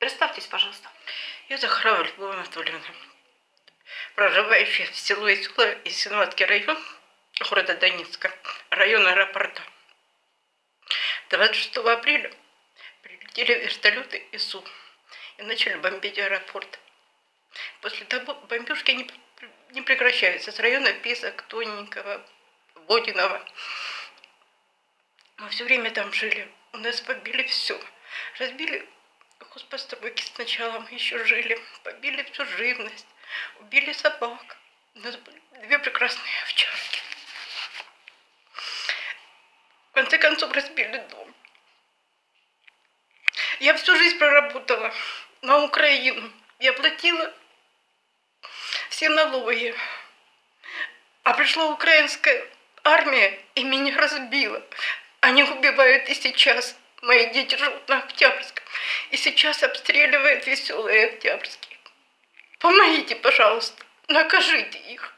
Представьтесь, пожалуйста. Я Захарова Любовь Анатольевна, проживающая в село Исула, Исиноватский район города Донецка, район аэропорта. 26 апреля прилетели вертолеты ИСУ и начали бомбить аэропорт. После того бомбежки не, не прекращаются с района Писок, Тоненького, Бодинова. Мы все время там жили. У нас побили все. Разбили хозпостройки сначала, мы еще жили. Побили всю живность. Убили собак. У нас были две прекрасные овчарки. В конце концов разбили дом. Я всю жизнь проработала на Украину. Я платила все налоги. А пришла украинская армия и меня разбила. Они убивают и сейчас. Мои дети живут на Октябрьском. И сейчас обстреливают веселые Октябрьские. Помогите, пожалуйста. Накажите их.